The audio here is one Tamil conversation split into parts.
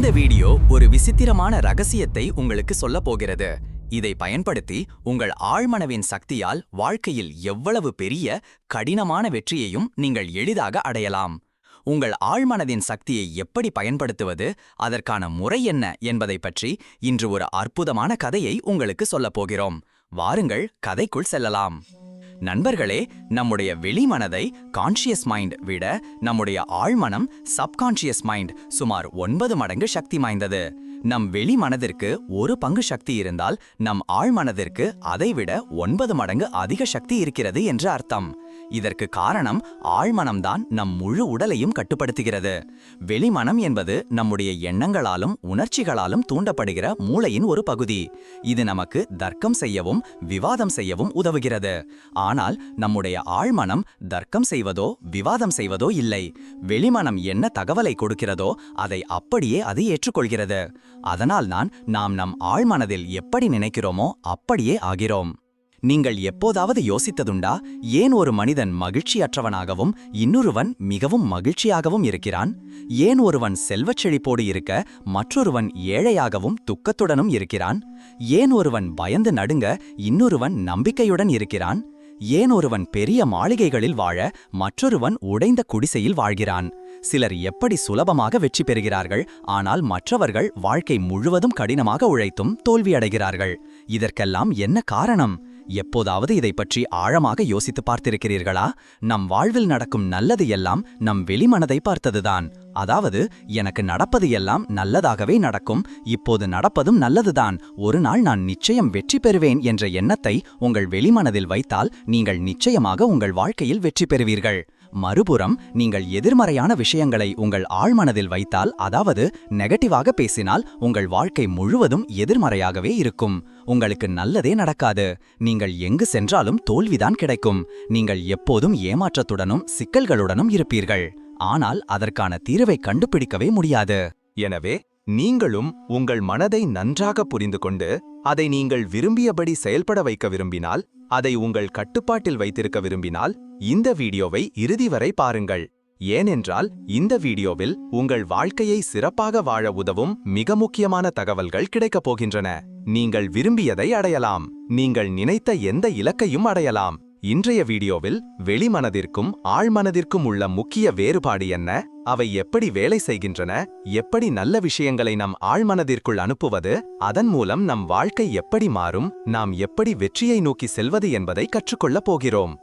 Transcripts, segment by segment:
இந்த வீடியோ ஒரு விசித்திரமான ரகசியத்தை உங்களுக்கு சொல்லப் போகிறது. இதை பயன்படுத்தி உங்கள் ஆழ்மனவின் சக்தியால் வாழ்க்கையில் எவ்வளவு பெரிய கடினமான வெற்றியையும் நீங்கள் எளிதாக அடையலாம். உங்கள் ஆழ்மனதின் சக்தியை எப்படி பயன்படுத்துவது அதற்கான முறை என்ன என்பதை பற்றி இன்று ஒரு அற்புதமான கதையை உங்களுக்கு சொல்லப் போகிறோம். வாருங்கள் கதைக்குள் செல்லலாம். நண்பர்களே நம்முடைய வெளிமனதை கான்ஷியஸ் மைண்ட் விட நம்முடைய ஆழ்மனம் சப்கான்ஷியஸ் மைண்ட் சுமார் ஒன்பது மடங்கு சக்தி வாய்ந்தது. நம் வெளி மனதிற்கு ஒரு பங்கு சக்தி இருந்தால் நம் ஆழ்மனதிற்கு அதைவிட ஒன்பது மடங்கு அதிக சக்தி இருக்கிறது என்று அர்த்தம். இதற்கு காரணம் ஆழ்மனம்தான் நம் முழு உடலையும் கட்டுப்படுத்துகிறது. வெளிமனம் என்பது நம்முடைய எண்ணங்களாலும் உணர்ச்சிகளாலும் தூண்டப்படுகிற மூளையின் ஒரு பகுதி. இது நமக்கு தர்க்கம் செய்யவும் விவாதம் செய்யவும் உதவுகிறது. ஆனால் நம்முடைய ஆழ்மனம் தர்க்கம் செய்வதோ விவாதம் செய்வதோ இல்லை. வெளிமனம் என்ன தகவலை கொடுக்கிறதோ அதை அப்படியே அது ஏற்றுக்கொள்கிறது. அதனால்தான் நாம் நம் ஆழ்மனதில் எப்படி நினைக்கிறோமோ அப்படியே ஆகிறோம். நீங்கள் எப்போதாவது யோசித்ததுண்டா? ஏன் ஒரு மனிதன் மகிழ்ச்சியற்றவனாகவும் இன்னொருவன் மிகவும் மகிழ்ச்சியாகவும் இருக்கிறான்? ஏன் ஒருவன் செல்வச் செழிப்போடு இருக்க மற்றொருவன் ஏழையாகவும் துக்கத்துடனும் இருக்கிறான்? ஏன் ஒருவன் பயந்து நடுங்க இன்னொருவன் நம்பிக்கையுடன் இருக்கிறான்? ஏன் ஒருவன் பெரிய மாளிகைகளில் வாழ மற்றொருவன் உடைந்த குடிசையில் வாழ்கிறான்? சிலர் எப்படி சுலபமாக வெற்றி பெறுகிறார்கள் ஆனால் மற்றவர்கள் வாழ்க்கை முழுவதும் கடினமாக உழைத்தும் தோல்வியடைகிறார்கள். இதற்கெல்லாம் என்ன காரணம்? எப்போதாவது இதை பற்றி ஆழமாக யோசித்து பார்த்திருக்கிறீர்களா? நம் வாழ்வில் நடக்கும் நல்லது எல்லாம் நம் வெளிமனதை பார்த்ததுதான். அதாவது எனக்கு நடப்பது எல்லாம் நல்லதாகவே நடக்கும். இப்போது நடப்பதும் நல்லதுதான். ஒரு நாள் நான் நிச்சயம் வெற்றி பெறுவேன் என்ற எண்ணத்தை உங்கள் வெளிமனதில் வைத்தால் நீங்கள் நிச்சயமாக உங்கள் வாழ்க்கையில் வெற்றி பெறுவீர்கள். மறுபுறம் நீங்கள் எதிர்மறையான விஷயங்களை உங்கள் ஆழ்மனதில் வைத்தால் அதாவது நெகட்டிவாக பேசினால் உங்கள் வாழ்க்கை முழுவதும் எதிர்மறையாகவே இருக்கும். உங்களுக்கு நல்லதே நடக்காது. நீங்கள் எங்கு சென்றாலும் தோல்விதான் கிடைக்கும். நீங்கள் எப்போதும் ஏமாற்றத்துடனும் சிக்கல்களுடனும் இருப்பீர்கள். ஆனால் அதற்கான தீர்வை கண்டுபிடிக்கவே முடியாது. எனவே நீங்களும் உங்கள் மனதை நன்றாக புரிந்து கொண்டு அதை நீங்கள் விரும்பியபடி செயல்பட வைக்க விரும்பினால் அதை உங்கள் கட்டுப்பாட்டில் வைத்திருக்க விரும்பினால் இந்த வீடியோவை இறுதி வரை பாருங்கள். ஏனென்றால் இந்த வீடியோவில் உங்கள் வாழ்க்கையை சிறப்பாக வாழ உதவும் மிக முக்கியமான தகவல்கள் கிடைக்கப் போகின்றன. நீங்கள் விரும்பியதை அடையலாம். நீங்கள் நினைத்த எந்த இலக்கையும் அடையலாம். இன்றைய வீடியோவில் வெளிமனதிற்கும் ஆழ்மனதிற்கும் உள்ள முக்கிய வேறுபாடு என்ன? அவை எப்படி வேலை செய்கின்றன? எப்படி நல்ல விஷயங்களை நம் ஆழ்மனதிற்குள் அனுப்புவது? அதன் மூலம் நம் வாழ்க்கை எப்படி மாறும்? நாம் எப்படி வெற்றியை நோக்கி செல்வது என்பதை கற்றுக்கொள்ளப் போகிறோம்.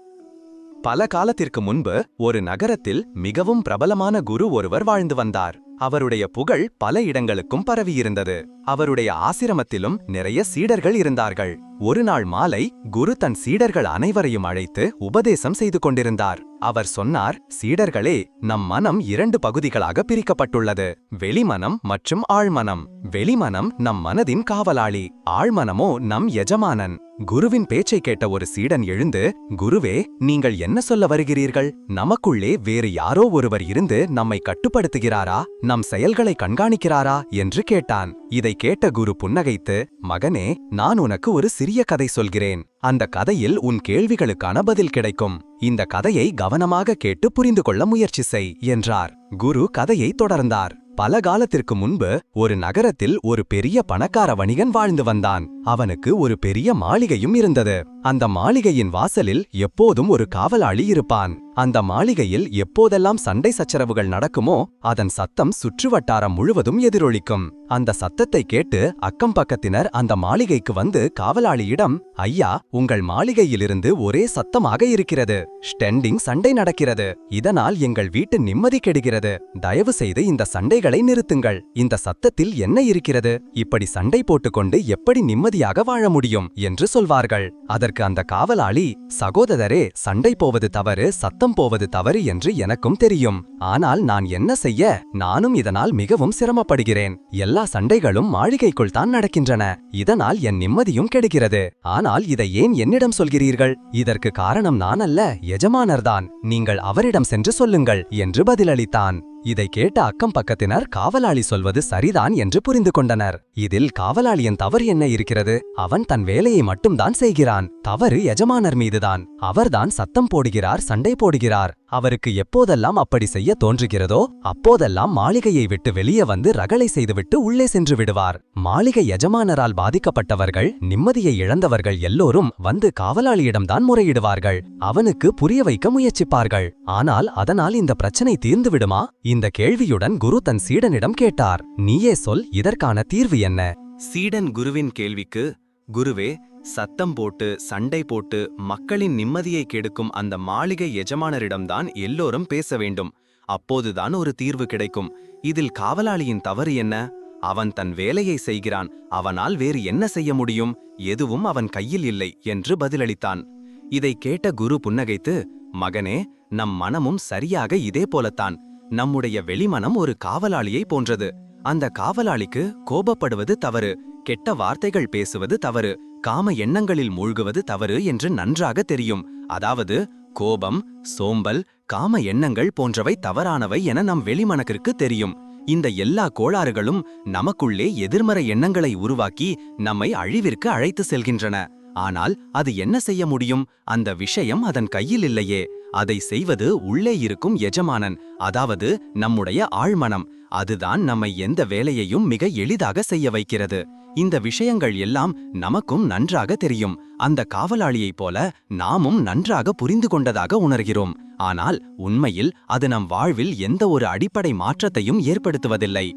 பல காலத்திற்கு முன்பு ஒரு நகரத்தில் மிகவும் பிரபலமான குரு ஒருவர் வாழ்ந்து வந்தார். அவருடைய புகழ் பல இடங்களுக்கும் பரவியிருந்தது. அவருடைய ஆசிரமத்திலும் நிறைய சீடர்கள் இருந்தார்கள். ஒரு நாள் மாலை குரு தன் சீடர்கள் அனைவரையும் அழைத்து உபதேசம் செய்து கொண்டிருந்தார். அவர் சொன்னார் சீடர்களே நம் மனம் இரண்டு பகுதிகளாக பிரிக்கப்பட்டுள்ளது. வெளிமனம் மற்றும் ஆழ்மனம். வெளிமனம் நம் மனதின் காவலாளி ஆழ்மனமோ நம் எஜமானன். குருவின் பேச்சை கேட்ட ஒரு சீடன் எழுந்து குருவே நீங்கள் என்ன சொல்ல வருகிறீர்கள்? நமக்குள்ளே வேறு யாரோ ஒருவர் இருந்து நம்மை கட்டுப்படுத்துகிறாரா? நம் செயல்களை கண்காணிக்கிறாரா? என்று கேட்டான். இதை கேட்ட குரு புன்னகைத்து மகனே நான் உனக்கு ஒரு சிறிய கதை சொல்கிறேன். அந்த கதையில் உன் கேள்விகளுக்கான பதில் கிடைக்கும். இந்த கதையை கவனமாக கேட்டு புரிந்து கொள்ள முயற்சி செய் என்றார். குரு கதையை தொடர்ந்தார். பல காலத்திற்கு முன்பு ஒரு நகரத்தில் ஒரு பெரிய பணக்கார வணிகன் வாழ்ந்து வந்தான். அவனுக்கு ஒரு பெரிய மாளிகையும் இருந்தது. அந்த மாளிகையின் வாசலில் எப்போதும் ஒரு காவலாளி இருப்பான். அந்த மாளிகையில் எப்போதெல்லாம் சண்டை சச்சரவுகள் நடக்குமோ அதன் சத்தம் சுற்றுவட்டாரம் முழுவதும் எதிரொலிக்கும். அந்த சத்தத்தை கேட்டு அக்கம் பக்கத்தினர் அந்த மாளிகைக்கு வந்து காவலாளியிடம் ஐயா உங்கள் மாளிகையிலிருந்து ஒரே சத்தமாக இருக்கிறது. ஸ்டெண்டிங் சண்டை நடக்கிறது. இதனால் எங்கள் வீட்டு நிம்மதி கெடுகிறது. தயவு செய்து இந்த சண்டைகளை நிறுத்துங்கள். இந்த சத்தத்தில் என்ன இருக்கிறது? இப்படி சண்டை போட்டுக்கொண்டு எப்படி நிம்மதி நிம்மதியாக வாழ முடியும் என்று சொல்வார்கள். அதற்கு அந்த காவலாளி சகோதரரே சண்டை போவது தவறு சத்தம் போவது தவறு என்று எனக்கும் தெரியும். ஆனால் நான் என்ன செய்ய? நானும் இதனால் மிகவும் சிரமப்படுகிறேன். எல்லா சண்டைகளும் மாளிகைக்குள் தான் நடக்கின்றன. இதனால் என் நிம்மதியும் கெடுகிறது. ஆனால் இதை ஏன் என்னிடம் சொல்கிறீர்கள்? இதற்கு காரணம் நான் அல்ல எஜமானர்தான். நீங்கள் அவரிடம் சென்று சொல்லுங்கள் என்று பதிலளித்தான். இதை கேட்ட அக்கம் பக்கத்தினர் காவலாளி சொல்வது சரிதான் என்று புரிந்து கொண்டனர். இதில் காவலாளியின் தவறு என்ன இருக்கிறது? அவன் தன் வேலையை மட்டும்தான் செய்கிறான். தவறு எஜமானர் மீதுதான். அவர்தான் சத்தம் போடுகிறார் சண்டை போடுகிறார். அவருக்கு எப்போதெல்லாம் அப்படி செய்ய தோன்றுகிறதோ அப்போதெல்லாம் மாளிகையை விட்டு வெளியே வந்து ரகளை செய்துவிட்டு உள்ளே சென்று விடுவார். மாளிகை எஜமானரால் பாதிக்கப்பட்டவர்கள் நிம்மதியை இழந்தவர்கள் எல்லோரும் வந்து காவலாளியிடம்தான் முறையிடுவார்கள். அவனுக்கு புரிய வைக்க முயற்சிப்பார்கள். ஆனால் அதனால் இந்த பிரச்சனை தீர்ந்து விடுமா இந்த கேள்வியுடன் குரு தன் சீடனிடம் கேட்டார். நீயே சொல் இதற்கான தீர்வு என்ன? சீடன் குருவின் கேள்விக்கு குருவே சத்தம் போட்டு சண்டை போட்டு மக்களின் நிம்மதியை கெடுக்கும் அந்த மாளிகை எஜமானரிடம்தான் எல்லோரும் பேச வேண்டும். அப்போதுதான் ஒரு தீர்வு கிடைக்கும். இதில் காவலாளியின் தவறு என்ன? அவன் தன் வேலையை செய்கிறான். அவனால் வேறு என்ன செய்ய முடியும்? எதுவும் அவன் கையில் இல்லை என்று பதிலளித்தான். இதை கேட்ட குரு புன்னகைத்து மகனே நம் மனமும் சரியாக இதே போலத்தான் நம்முடைய வெளிமனம் ஒரு காவலாளியை போன்றது. அந்த காவலாளிக்கு கோபப்படுவது தவறு கெட்ட வார்த்தைகள் பேசுவது தவறு காம எண்ணங்களில் மூழ்குவது தவறு என்று நன்றாக தெரியும். அதாவது கோபம் சோம்பல் காம எண்ணங்கள் போன்றவை தவறானவை என நம் வெளிமனக்கிற்கு தெரியும். இந்த எல்லா கோளாறுகளும் நமக்குள்ளே எதிர்மறை எண்ணங்களை உருவாக்கி நம்மை அழிவிற்கு அழைத்து செல்கின்றன. ஆனால் அது என்ன செய்ய முடியும்? அந்த விஷயம் அதன் கையில் இல்லையே. அதை செய்வது உள்ளே இருக்கும் எஜமானன் அதாவது நம்முடைய ஆழ்மனம் அதுதான் நம்மை எந்த வேலையையும் மிக எளிதாக செய்ய வைக்கிறது. இந்த விஷயங்கள் எல்லாம் நமக்கும் நன்றாக தெரியும். அந்த காவலாளியைப் போல நாமும் நன்றாக புரிந்து கொண்டதாக உணர்கிறோம். ஆனால் உண்மையில் அது நம் வாழ்வில் எந்த ஒரு அடிப்படை மாற்றத்தையும் ஏற்படுத்துவதில்லை.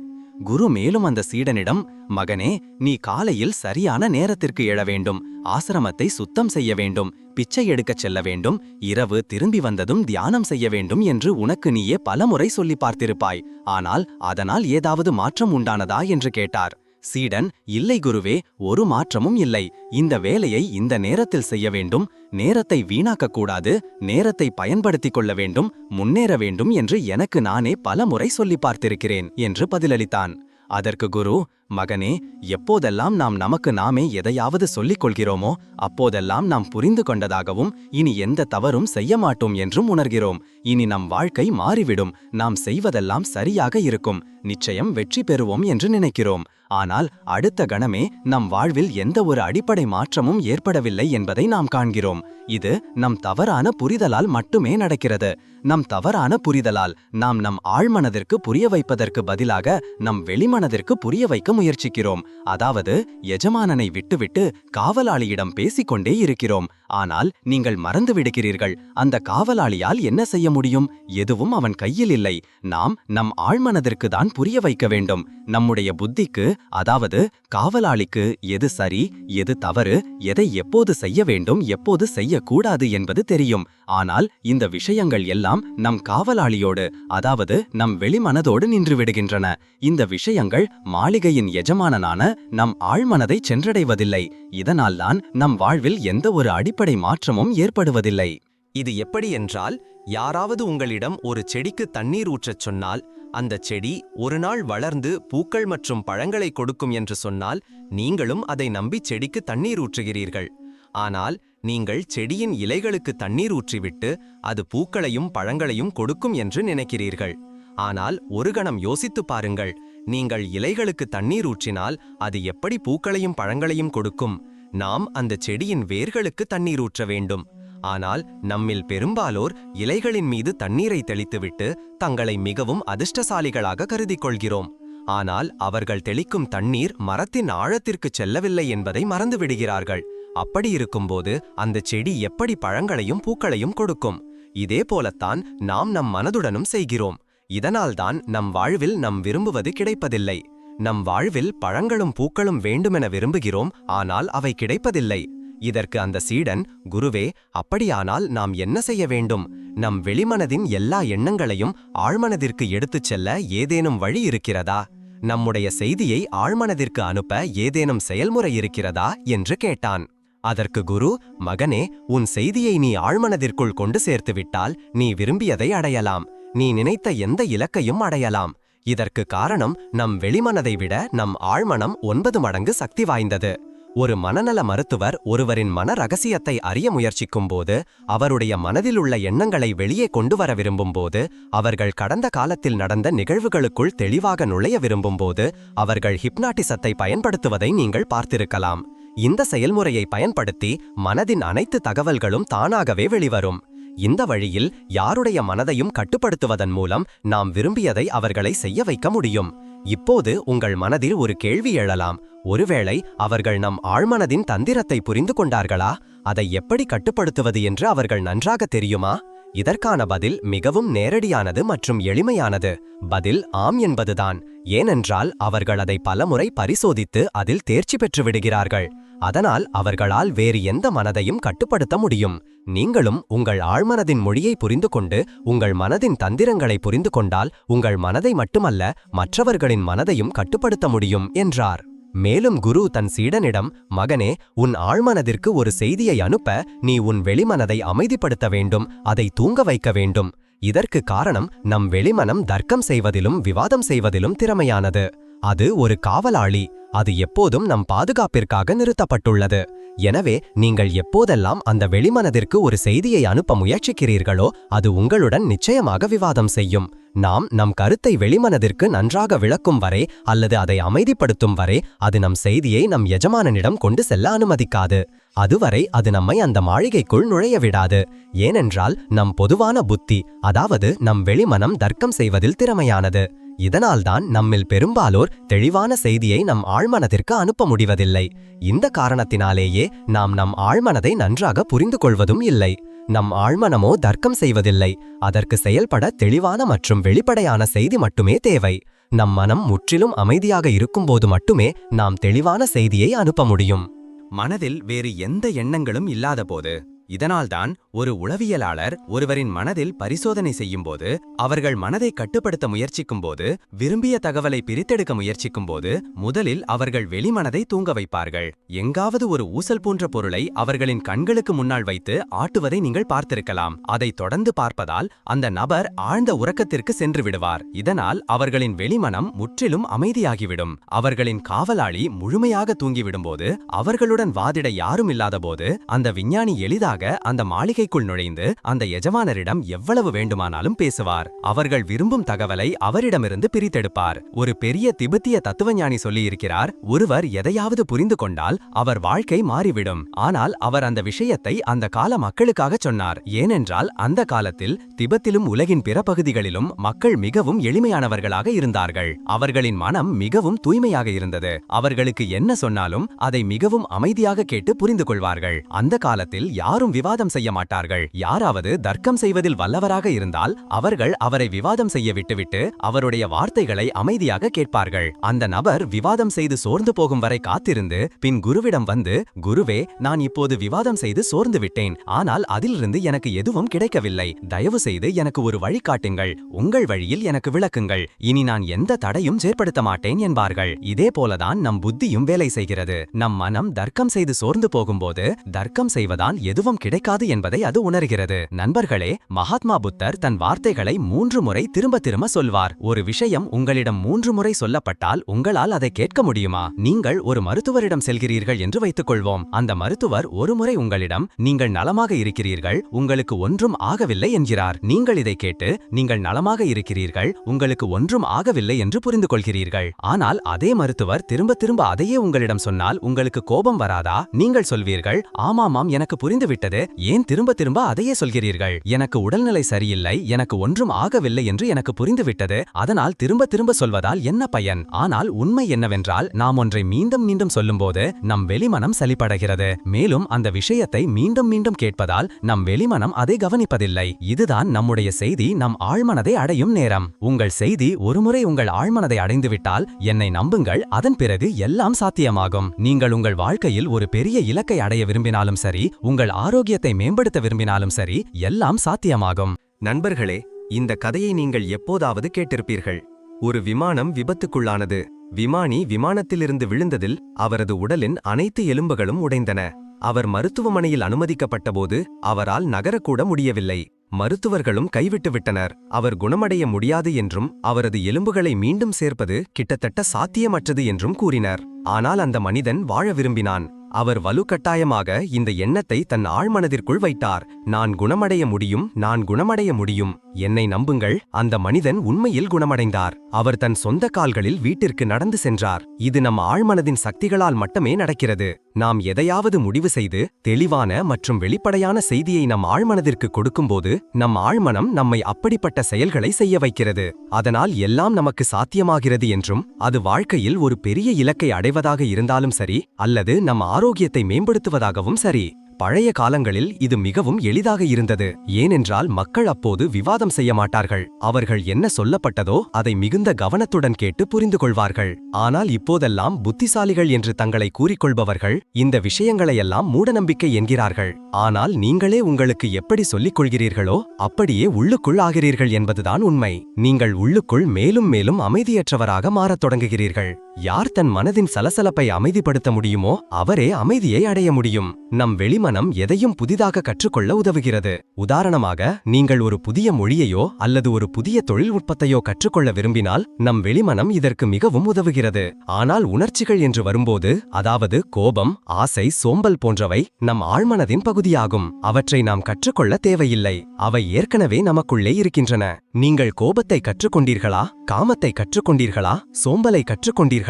குரு மேலும் அந்த சீடனிடம் மகனே நீ காலையில் சரியான நேரத்திற்கு எழ வேண்டும். ஆசிரமத்தை சுத்தம் செய்ய வேண்டும். பிச்சை எடுக்கச் செல்ல வேண்டும். இரவு திரும்பி வந்ததும் தியானம் செய்ய வேண்டும் என்று உனக்கு நீயே பலமுறை சொல்லி பார்த்திருப்பாய். ஆனால் அதனால் ஏதாவது மாற்றம் உண்டானதா? என்று கேட்டார். சீடன் இல்லை குருவே ஒரு மாற்றமும் இல்லை. இந்த வேலையை இந்த நேரத்தில் செய்ய வேண்டும். நேரத்தை வீணாக்கக் கூடாது. நேரத்தை பயன்படுத்திக் கொள்ள வேண்டும். முன்னேற வேண்டும் என்று எனக்கு நானே பல முறை சொல்லி பார்த்திருக்கிறேன் என்று பதிலளித்தான். அதற்கு குரு மகனே எப்போதெல்லாம் நாம் நமக்கு நாமே எதையாவது சொல்லிக் கொள்கிறோமோ அப்போதெல்லாம் நாம் புரிந்து கொண்டதாகவும் இனி எந்த தவறும் செய்ய மாட்டோம் என்றும் உணர்கிறோம். இனி நம் வாழ்க்கை மாறிவிடும். நாம் செய்வதெல்லாம் சரியாக இருக்கும். நிச்சயம் வெற்றி பெறுவோம் என்று நினைக்கிறோம். ஆனால் அடுத்த கணமே நம் வாழ்வில் எந்த ஒரு அடிப்படை மாற்றமும் ஏற்படவில்லை என்பதை நாம் காண்கிறோம். இது நம் தவறான புரிதலால் மட்டுமே நடக்கிறது. நம் தவறான புரிதலால் நாம் நம் ஆழ்மனதிற்கு புரிய வைப்பதற்கு பதிலாக நம் வெளிமனதிற்கு புரிய வைக்க முயற்சிக்கிறோம். அதாவது எஜமானனை விட்டுவிட்டு காவலாளியிடம் பேசிக்கொண்டே இருக்கிறோம். ஆனால் நீங்கள் மறந்து விடுகிறீர்கள். அந்த காவலாளியால் என்ன செய்ய முடியும்? எதுவும் அவன் கையில் இல்லை. நாம் நம் ஆழ்மனதிற்கு தான் புரிய வைக்க வேண்டும். நம்முடைய புத்திக்கு அதாவது காவலாளிக்கு எது சரி எது தவறு எதை எப்போது செய்ய வேண்டும் எப்போது செய்யக்கூடாது என்பது தெரியும். ஆனால் இந்த விஷயங்கள் எல்லாம் நம் காவலாளியோடு அதாவது நம் வெளிமனதோடு நின்று விடுகின்றன. இந்த விஷயங்கள் மாளிகையின் எஜமானனான நம் ஆழ்மனதை சென்றடைவதில்லை. இதனால்தான் நம் வாழ்வில் எந்த ஒரு அடிப்படை மாற்றமும் ஏற்படுவதில்லை. இது எப்படி என்றால் யாராவது உங்களிடம் ஒரு செடிக்கு தண்ணீர் ஊற்றச் சொன்னால் அந்த செடி ஒரு நாள் வளர்ந்து பூக்கள் மற்றும் பழங்களை கொடுக்கும் என்று சொன்னால் நீங்களும் அதை நம்பி செடிக்கு தண்ணீர் ஊற்றுகிறீர்கள். ஆனால் நீங்கள் செடியின் இலைகளுக்கு தண்ணீர் ஊற்றிவிட்டு அது பூக்களையும் பழங்களையும் கொடுக்கும் என்று நினைக்கிறீர்கள். ஆனால் ஒரு கணம் யோசித்துப் பாருங்கள் நீங்கள் இலைகளுக்கு தண்ணீர் ஊற்றினால் அது எப்படி பூக்களையும் பழங்களையும் கொடுக்கும்? நாம் அந்த செடியின் வேர்களுக்கு தண்ணீர் ஊற்ற வேண்டும். ஆனால் நம்மில் பெரும்பாலோர் இலைகளின் மீது தண்ணீரை தெளித்துவிட்டு தங்களை மிகவும் அதிர்ஷ்டசாலிகளாக கருதி கொள்கிறோம் ஆனால் அவர்கள் தெளிக்கும் தண்ணீர் மரத்தின் ஆழத்திற்கு செல்லவில்லை என்பதை மறந்துவிடுகிறார்கள். அப்படியிருக்கும்போது அப்படி இருக்கும்போது அந்த செடி எப்படி பழங்களையும் பூக்களையும் கொடுக்கும்? இதே போலத்தான் நாம் நம் மனதுடனும் செய்கிறோம். இதனால்தான் நம் வாழ்வில் நம் விரும்புவது கிடைப்பதில்லை. நம் வாழ்வில் பழங்களும் பூக்களும் வேண்டுமென விரும்புகிறோம் ஆனால் அவை கிடைப்பதில்லை. இதற்கு அந்த சீடன் குருவே அப்படியானால் நாம் என்ன செய்ய வேண்டும்? நம் வெளிமனதின் எல்லா எண்ணங்களையும் ஆழ்மனதிற்கு எடுத்துச் செல்ல ஏதேனும் வழி இருக்கிறதா? நம்முடைய செய்தியை ஆழ்மனதிற்கு அனுப்ப ஏதேனும் செயல்முறை இருக்கிறதா? என்று கேட்டான். அதற்கு குரு மகனே உன் செய்தியை நீ ஆழ்மனதிற்குள் கொண்டு சேர்த்துவிட்டால் நீ விரும்பியதை அடையலாம். நீ நினைத்த எந்த இலக்கையும் அடையலாம். இதற்கு காரணம் நம் வெளிமனதை விட நம் ஆழ்மனம் ஒன்பது மடங்கு சக்தி வாய்ந்தது. ஒரு மனநல மருத்துவர் ஒருவரின் மன ரகசியத்தை அறிய முயற்சிக்கும்போது அவருடைய மனதிலுள்ள எண்ணங்களை வெளியே கொண்டு வர விரும்பும்போது அவர்கள் கடந்த காலத்தில் நடந்த நிகழ்வுகளுக்குள் தெளிவாக நுழைய விரும்பும்போது அவர்கள் ஹிப்னாட்டிசத்தை பயன்படுத்துவதை நீங்கள் பார்த்திருக்கலாம். இந்த செயல்முறையை பயன்படுத்தி மனதின் அனைத்து தகவல்களும் தானாகவே வெளிவரும். இந்த வழியில் யாருடைய மனதையும் கட்டுப்படுத்துவதன் மூலம் நாம் விரும்பியதை அவர்களை செய்ய வைக்க முடியும். இப்போது உங்கள் மனதில் ஒரு கேள்வி எழலாம். ஒருவேளை அவர்கள் நம் ஆழ்மனதின் தந்திரத்தை புரிந்து கொண்டார்களா? அதை எப்படி கட்டுப்படுத்துவது என்று அவர்கள் நன்றாக தெரியுமா? இதற்கான பதில் மிகவும் நேரடியானது மற்றும் எளிமையானது. பதில் ஆம் என்பதுதான். ஏனென்றால் அவர்கள் அதை பலமுறை பரிசோதித்து அதில் தேர்ச்சி பெற்று விடுகிறார்கள். அதனால் அவர்களால் வேறு எந்த மனதையும் கட்டுப்படுத்த முடியும். நீங்களும் உங்கள் ஆழ்மனதின் மொழியை புரிந்து கொண்டு உங்கள் மனதின் தந்திரங்களை புரிந்து கொண்டால் உங்கள் மனதை மட்டுமல்ல மற்றவர்களின் மனதையும் கட்டுப்படுத்த முடியும் என்றார். மேலும் குரு தன் சீடனிடம் மகனே உன் ஆழ்மனதிற்கு ஒரு செய்தியை அனுப்ப நீ உன் வெளிமனதை அமைதிப்படுத்த வேண்டும் அதை தூங்க வைக்க வேண்டும். இதற்கு காரணம் நம் வெளிமனம் தர்க்கம் செய்வதிலும் விவாதம் செய்வதிலும் திறமையானது. அது ஒரு காவலாளி. அது எப்போதும் நம் பாதுகாப்பிற்காக நிறுத்தப்பட்டுள்ளது. எனவே நீங்கள் எப்போதெல்லாம் அந்த வெளிமனதிற்கு ஒரு செய்தியை அனுப்ப முயற்சிக்கிறீர்களோ அது உங்களுடன் நிச்சயமாக விவாதம் செய்யும். நாம் நம் கருத்தை வெளிமனதிற்கு நன்றாக விளக்கும் வரை அல்லது அதை அமைதிப்படுத்தும் வரை அது நம் செய்தியை நம் எஜமானனிடம் கொண்டு செல்ல அனுமதிக்காது. அதுவரை அது நம்மை அந்த மாளிகைக்குள் நுழைய விடாது. ஏனென்றால் நம் பொதுவான புத்தி அதாவது நம் வெளிமனம் தர்க்கம் செய்வதில் திறமையானது. இதனால்தான் நம்மில் பெரும்பாலோர் தெளிவான செய்தியை நம் ஆழ்மனதிற்கு அனுப்ப முடிவதில்லை. இந்த காரணத்தினாலேயே நாம் நம் ஆழ்மனதை நன்றாக புரிந்து கொள்வதும் இல்லை. நம் ஆழ்மனமோ தர்க்கம் செய்வதில்லை. அதற்கு செயல்பட தெளிவான மற்றும் வெளிப்படையான செய்தி மட்டுமே தேவை. நம் மனம் முற்றிலும் அமைதியாக இருக்கும்போது மட்டுமே நாம் தெளிவான செய்தியை அனுப்ப முடியும். மனதில் வேறு எந்த எண்ணங்களும் இல்லாதபோது இதனால்தான் ஒரு உளவியலாளர் ஒருவரின் மனதில் பரிசோதனை செய்யும்போது அவர்கள் மனதை கட்டுப்படுத்த முயற்சிக்கும்போது விரும்பிய தகவலை பிரித்தெடுக்க முயற்சிக்கும்போது முதலில் அவர்கள் வெளிமனதை தூங்க வைப்பார்கள். எங்காவது ஒரு ஊசல் போன்ற பொருளை அவர்களின் கண்களுக்கு முன்னால் வைத்து ஆட்டுவதை நீங்கள் பார்த்திருக்கலாம். அதை தொடர்ந்து பார்ப்பதால் அந்த நபர் ஆழ்ந்த உறக்கத்திற்கு சென்று விடுவார். இதனால் அவர்களின் வெளிமனம் முற்றிலும் அமைதியாகிவிடும். அவர்களின் காவலாளி முழுமையாக தூங்கிவிடும்போது அவர்களுடன் வாதிட யாரும் இல்லாதபோது அந்த விஞ்ஞானி எளிதாக அந்த மாளிகைக்குள் நுழைந்து அந்த எஜமானரிடம் எவ்வளவு வேண்டுமானாலும் பேசுவார். அவர்கள் விரும்பும் தகவலை அவரிடமிருந்து பிரித்தெடுப்பார். ஒரு பெரிய திபெத்திய தத்துவஞானி சொல்லியிருக்கிறார் ஒருவர் எதையாவது புரிந்து கொண்டால் அவர் வாழ்க்கை மாறிவிடும். ஆனால் அவர் அந்த விஷயத்தை அந்த கால மக்களுக்காக சொன்னார். ஏனென்றால் அந்த காலத்தில் திபெத்திலும் உலகின் பிற பகுதிகளிலும் மக்கள் மிகவும் எளிமையானவர்களாக இருந்தார்கள். அவர்களின் மனம் மிகவும் தூய்மையாக இருந்தது. அவர்களுக்கு என்ன சொன்னாலும் அதை மிகவும் அமைதியாக கேட்டு புரிந்து கொள்வார்கள். அந்த காலத்தில் யாரும் விவாதம் செய்ய மாட்டார்கள். யாராவது தர்க்கம் செய்வதில் வல்லவராக இருந்தால் அவர்கள் அவரை விவாதம் செய்ய விட்டுவிட்டு அவருடைய வார்த்தைகளை அமைதியாக கேட்பார்கள். அந்த நபர் விவாதம் செய்து சோர்ந்து போகும் வரை காத்திருந்து பின் குருவிடம் வந்து குருவே நான் இப்போது விவாதம் செய்து சோர்ந்து விட்டேன். ஆனால் அதிலிருந்து எனக்கு எதுவும் கிடைக்கவில்லை. தயவு செய்து எனக்கு ஒரு வழி காட்டுங்கள். உங்கள் வழியில் எனக்கு விளக்குங்கள். இனி நான் எந்த தடையும் ஏற்படுத்த மாட்டேன் என்பார்கள். இதே போலதான் நம் புத்தியும் வேலை செய்கிறது. நம் மனம் தர்க்கம் செய்து சோர்ந்து போகும்போது தர்க்கம் செய்வதால் எதுவும் கிடைக்காது என்பதை அது உணர்கிறது. நண்பர்களே மகாத்மா புத்தர் தன் வார்த்தைகளை மூன்று முறை திரும்ப திரும்ப சொல்வார். ஒரு விஷயம் உங்களிடம் மூன்று முறை சொல்லப்பட்டால் உங்களால் அதை கேட்க முடியுமா? நீங்கள் ஒரு மருத்துவரிடம் செல்கிறீர்கள் என்று வைத்துக் கொள்வோம் அந்த மருத்துவர் ஒருமுறை உங்களிடம் நீங்கள் நலமாக இருக்கிறீர்கள் உங்களுக்கு ஒன்றும் ஆகவில்லை என்கிறார். நீங்கள் இதை கேட்டு நீங்கள் நலமாக இருக்கிறீர்கள் உங்களுக்கு ஒன்றும் ஆகவில்லை என்று புரிந்து கொள்கிறீர்கள் ஆனால் அதே மருத்துவர் திரும்ப திரும்ப அதையே உங்களிடம் சொன்னால் உங்களுக்கு கோபம் வராதா? நீங்கள் சொல்வீர்கள் ஆமாமாம் எனக்கு புரிந்துவிட்டது. ஏன் திரும்ப திரும்ப அதையே சொல்கிறீர்கள்? எனக்கு உடல்நிலை சரியில்லை எனக்கு ஒன்றும் ஆகவில்லை என்று எனக்கு புரிந்துவிட்டது. அதனால் திரும்ப திரும்ப சொல்வதால் என்ன பயன்? ஆனால் உண்மை என்னவென்றால் நாம் ஒன்றை மீண்டும் மீண்டும் சொல்லும்போது நம் வெளிமனம் சலிப்படைகிறது. மேலும் அந்த விஷயத்தை மீண்டும் மீண்டும் கேட்பதால் நம் வெளிமனம் அதை கவனிப்பதில்லை. இதுதான் நம்முடைய செய்தி நம் ஆழ்மனதை அடையும் நேரம். உங்கள் செய்தி ஒருமுறை உங்கள் ஆழ்மனதை அடைந்துவிட்டால் என்னை நம்புங்கள் அதன் பிறகு எல்லாம் சாத்தியமாகும். நீங்கள் உங்கள் வாழ்க்கையில் ஒரு பெரிய இலக்கை அடைய விரும்பினாலும் சரி உங்கள் ஆரோக்கியத்தை மேம்படுத்த விரும்பினாலும் சரி எல்லாம் சாத்தியமாகும். நண்பர்களே இந்த கதையை நீங்கள் எப்போதாவது கேட்டிருப்பீர்கள். ஒரு விமானம் விபத்துக்குள்ளானது. விமானி விமானத்திலிருந்து விழுந்ததில் அவரது உடலின் அனைத்து எலும்புகளும் உடைந்தன. அவர் மருத்துவமனையில் அனுமதிக்கப்பட்டபோது அவரால் நகரக்கூட முடியவில்லை. மருத்துவர்களும் கைவிட்டுவிட்டனர் அவர் குணமடைய முடியாது என்றும் அவரது எலும்புகளை மீண்டும் சேர்ப்பது கிட்டத்தட்ட சாத்தியமற்றது என்றும் கூறினர். ஆனால் அந்த மனிதன் வாழ விரும்பினான். அவர் வலுக்கட்டாயமாக இந்த எண்ணத்தை தன் ஆழ்மனதிற்குள் வைத்தார். நான் குணமடைய முடியும் நான் குணமடைய முடியும். என்னை நம்புங்கள் அந்த மனிதன் உண்மையில் குணமடைந்தார். அவர் தன் சொந்த கால்களில் வீட்டிற்கு நடந்து சென்றார். இது நம் ஆழ்மனதின் சக்திகளால் மட்டுமே நடக்கிறது. நாம் எதையாவது முடிவு செய்து தெளிவான மற்றும் வெளிப்படையான செய்தியை நம் ஆழ்மனதிற்கு கொடுக்கும்போது நம் ஆழ்மனம் நம்மை அப்படிப்பட்ட செயல்களை செய்ய வைக்கிறது. அதனால் எல்லாம் நமக்கு சாத்தியமாகிறது என்றும் அது வாழ்க்கையில் ஒரு பெரிய இலக்கை அடைவதாக இருந்தாலும் சரி அல்லது நம் ஆரோக்கியத்தை மேம்படுத்துவதாகவும் சரி. பழைய காலங்களில் இது மிகவும் எளிதாக இருந்தது. ஏனென்றால் மக்கள் அப்போது விவாதம் செய்ய மாட்டார்கள். அவர்கள் என்ன சொல்லப்பட்டதோ அதை மிகுந்த கவனத்துடன் கேட்டு புரிந்து கொள்வார்கள். ஆனால் இப்போதெல்லாம் புத்திசாலிகள் என்று தங்களை கூறிக்கொள்பவர்கள் இந்த விஷயங்களையெல்லாம் மூடநம்பிக்கை என்கிறார்கள். ஆனால் நீங்களே உங்களுக்கு எப்படி சொல்லிக் கொள்கிறீர்களோ அப்படியே உள்ளுக்குள் ஆகிறீர்கள் என்பதுதான் உண்மை. நீங்கள் உள்ளுக்குள் மேலும் மேலும் அமைதியற்றவராக மாறத் தொடங்குகிறீர்கள். யார் தன் மனதின் சலசலப்பை அமைதிப்படுத்த முடியுமோ அவரே அமைதியை அடைய முடியும். நம் வெளிமனம் எதையும் புதிதாக கற்றுக்கொள்ள உதவுகிறது. உதாரணமாக நீங்கள் ஒரு புதிய மொழியையோ அல்லது ஒரு புதிய தொழில்நுட்பத்தையோ கற்றுக்கொள்ள விரும்பினால் நம் வெளிமனம் இதற்கு மிகவும் உதவுகிறது. ஆனால் உணர்ச்சிகள் என்று வரும்போது அதாவது கோபம் ஆசை சோம்பல் போன்றவை நம் ஆழ்மனதின் பகுதியாகும். அவற்றை நாம் கற்றுக்கொள்ள தேவையில்லை. அவை ஏற்கனவே நமக்குள்ளே இருக்கின்றன. நீங்கள் கோபத்தை கற்றுக்கொண்டீர்களா? காமத்தை கற்றுக்கொண்டீர்களா? சோம்பலை கற்றுக்கொண்டீர்களா?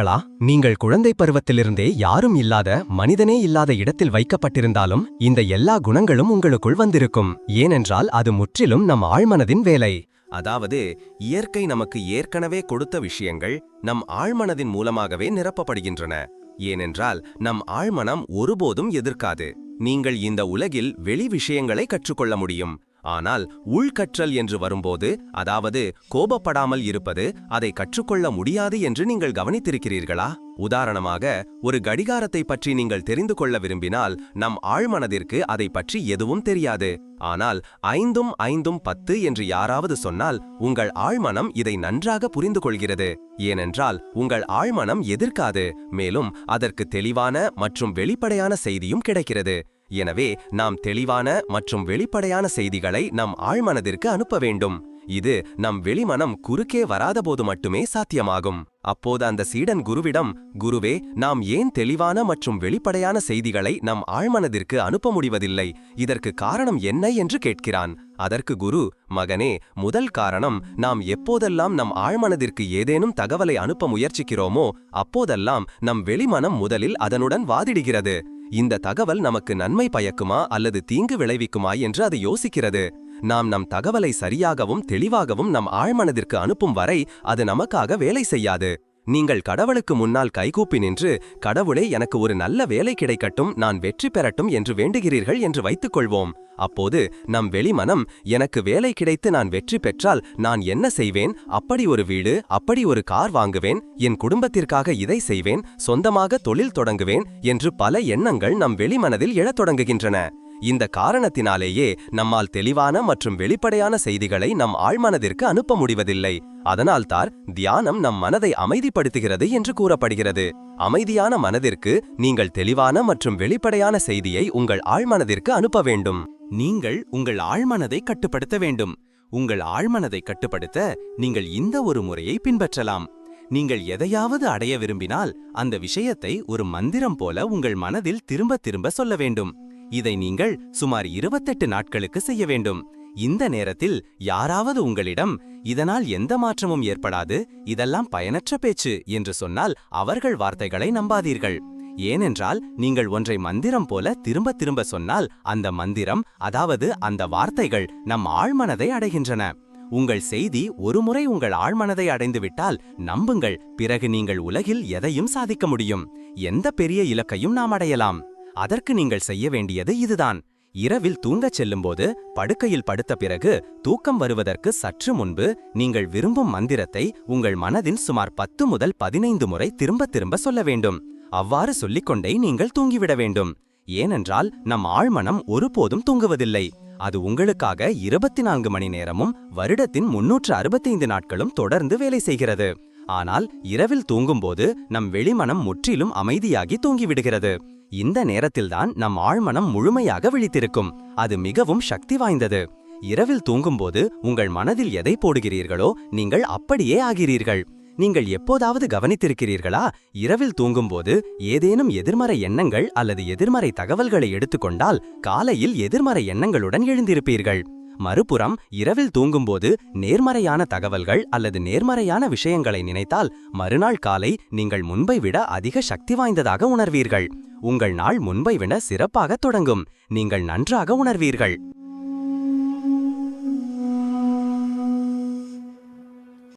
நீங்கள் குழந்தை பருவத்திலிருந்தே யாரும் இல்லாத மனிதனே இல்லாத இடத்தில் வைக்கப்பட்டிருந்தாலும் இந்த எல்லா குணங்களும் உங்களுக்குள் வந்திருக்கும். ஏனென்றால் அது முற்றிலும் நம் ஆழ்மனதின் வேலை. அதாவது இயற்கை நமக்கு ஏற்கனவே கொடுத்த விஷயங்கள் நம் ஆழ்மனதின் மூலமாகவே நிரப்பப்படுகின்றன. ஏனென்றால் நம் ஆழ்மனம் ஒருபோதும் எதிர்க்காது. நீங்கள் இந்த உலகில் வெளி விஷயங்களை கற்றுக்கொள்ள முடியும். ஆனால் உள்கற்றல் என்று வரும்போது அதாவது கோபப்படாமல் இருப்பது அதை கற்றுக்கொள்ள முடியாது என்று நீங்கள் கவனித்திருக்கிறீர்களா? உதாரணமாக ஒரு கடிகாரத்தை பற்றி நீங்கள் தெரிந்து கொள்ள விரும்பினால் நம் ஆழ்மனதிற்கு அதை பற்றி எதுவும் தெரியாது. ஆனால் ஐந்தும் ஐந்தும் பத்து என்று யாராவது சொன்னால் உங்கள் ஆழ்மனம் இதை நன்றாக புரிந்து கொள்கிறது. ஏனென்றால் உங்கள் ஆழ்மனம் எதிர்க்காது மேலும் அதற்கு தெளிவான மற்றும் வெளிப்படையான செய்தியும் கிடைக்கிறது. எனவே நாம் தெளிவான மற்றும் வெளிப்படையான செய்திகளை நம் ஆழ்மனதிற்கு அனுப்ப வேண்டும். இது நம் வெளிமனம் குறுக்கே வராதபோது மட்டுமே சாத்தியமாகும். அப்போது அந்த சீடன் குருவிடம் குருவே நாம் ஏன் தெளிவான மற்றும் வெளிப்படையான செய்திகளை நம் ஆழ்மனதிற்கு அனுப்ப முடிவதில்லை? இதற்கு காரணம் என்ன? என்று கேட்கிறான். அதற்கு குரு மகனே முதல் காரணம் நாம் எப்போதெல்லாம் நம் ஆழ்மனதிற்கு ஏதேனும் தகவலை அனுப்ப முயற்சிக்கிறோமோ அப்போதெல்லாம் நம் வெளிமனம் முதலில் அதனுடன் வாதிடுகிறது. இந்த தகவல் நமக்கு நன்மை பயக்குமா அல்லது தீங்கு விளைவிக்குமா என்று அது யோசிக்கிறது. நாம் நம் தகவலை சரியாகவும் தெளிவாகவும் நம் ஆழ்மனதிற்கு அனுப்பும் வரை அது நமக்காக வேலை செய்யாது. நீங்கள் கடவுளுக்கு முன்னால் கைகூப்பி நின்று கடவுளே எனக்கு ஒரு நல்ல வேலை கிடைக்கட்டும் நான் வெற்றி பெறட்டும் என்று வேண்டுகிறீர்கள் என்று வைத்துக் கொள்வோம் அப்போது நம் வெளிமனம் எனக்கு வேலை கிடைத்து நான் வெற்றி பெற்றால் நான் என்ன செய்வேன்? அப்படி ஒரு வீடு அப்படி ஒரு கார் வாங்குவேன் என் குடும்பத்திற்காக இதை செய்வேன் சொந்தமாக தொழில் தொடங்குவேன் என்று பல எண்ணங்கள் நம் வெளிமனதில் எழத் தொடங்குகின்றன. இந்த காரணத்தினாலேயே நம்மால் தெளிவான மற்றும் வெளிப்படையான செய்திகளை நம் ஆழ்மனதிற்கு அனுப்ப முடிவதில்லை. அதனால்தான் தியானம் நம் மனதை அமைதிப்படுத்துகிறது என்று கூறப்படுகிறது. அமைதியான மனதிற்கு நீங்கள் தெளிவான மற்றும் வெளிப்படையான செய்தியை உங்கள் ஆழ்மனதிற்கு அனுப்ப வேண்டும். நீங்கள் உங்கள் ஆழ்மனதை கட்டுப்படுத்த வேண்டும். உங்கள் ஆழ்மனதை கட்டுப்படுத்த நீங்கள் இந்த ஒரு முறையை பின்பற்றலாம். நீங்கள் எதையாவது அடைய விரும்பினால் அந்த விஷயத்தை ஒரு மந்திரம் போல உங்கள் மனதில் திரும்ப திரும்ப சொல்ல வேண்டும். இதை நீங்கள் சுமார் இருபத்தெட்டு நாட்களுக்கு செய்ய வேண்டும். இந்த நேரத்தில் யாராவது உங்களிடம் இதனால் எந்த மாற்றமும் ஏற்படாது இதெல்லாம் பயனற்ற பேச்சு என்று சொன்னால் அவர்கள் வார்த்தைகளை நம்பாதீர்கள். ஏனென்றால் நீங்கள் ஒன்றை மந்திரம் போல திரும்ப திரும்ப சொன்னால் அந்த மந்திரம் அதாவது அந்த வார்த்தைகள் நம் ஆழ்மனதை அடைகின்றன. உங்கள் செய்தி ஒருமுறை உங்கள் ஆழ்மனதை அடைந்துவிட்டால் நம்புங்கள் பிறகு நீங்கள் உலகில் எதையும் சாதிக்க முடியும். எந்த பெரிய இலக்கையும் நாம் அடையலாம். அதற்கு நீங்கள் செய்ய வேண்டியது இதுதான். இரவில் தூங்கச் செல்லும்போது படுக்கையில் படுத்த பிறகு தூக்கம் வருவதற்கு சற்று முன்பு நீங்கள் விரும்பும் மந்திரத்தை உங்கள் மனதின் சுமார் பத்து முதல் பதினைந்து முறை திரும்ப திரும்ப சொல்ல வேண்டும். அவ்வாறு சொல்லிக்கொண்டே நீங்கள் தூங்கிவிட வேண்டும். ஏனென்றால் நம் ஆழ்மனம் ஒருபோதும் தூங்குவதில்லை. அது உங்களுக்காக இருபத்தி நான்கு மணி நேரமும் வருடத்தின் முன்னூற்று அறுபத்தைந்து நாட்களும் தொடர்ந்து வேலை செய்கிறது. ஆனால் இரவில் தூங்கும்போது நம் வெளிமனம் முற்றிலும் அமைதியாகி தூங்கிவிடுகிறது. இந்த நேரத்தில்தான் நம் ஆழ்மனம் முழுமையாக விழித்திருக்கும். அது மிகவும் சக்தி வாய்ந்தது. இரவில் தூங்கும்போது உங்கள் மனதில் எதை போடுகிறீர்களோ நீங்கள் அப்படியே ஆகிறீர்கள். நீங்கள் எப்போதாவது கவனித்திருக்கிறீர்களா? இரவில் தூங்கும்போது ஏதேனும் எதிர்மறை எண்ணங்கள் அல்லது எதிர்மறை தகவல்களை எடுத்துக்கொண்டால் காலையில் எதிர்மறை எண்ணங்களுடன் எழுந்திருப்பீர்கள். மறுபுறம் இரவில் தூங்கும்போது நேர்மறையான தகவல்கள் அல்லது நேர்மறையான விஷயங்களை நினைத்தால் மறுநாள் காலை நீங்கள் முன்பை விட அதிக சக்தி வாய்ந்ததாக உணர்வீர்கள். உங்கள் நாள் முன்பை விட சிறப்பாக தொடங்கும். நீங்கள் நன்றாக உணர்வீர்கள்.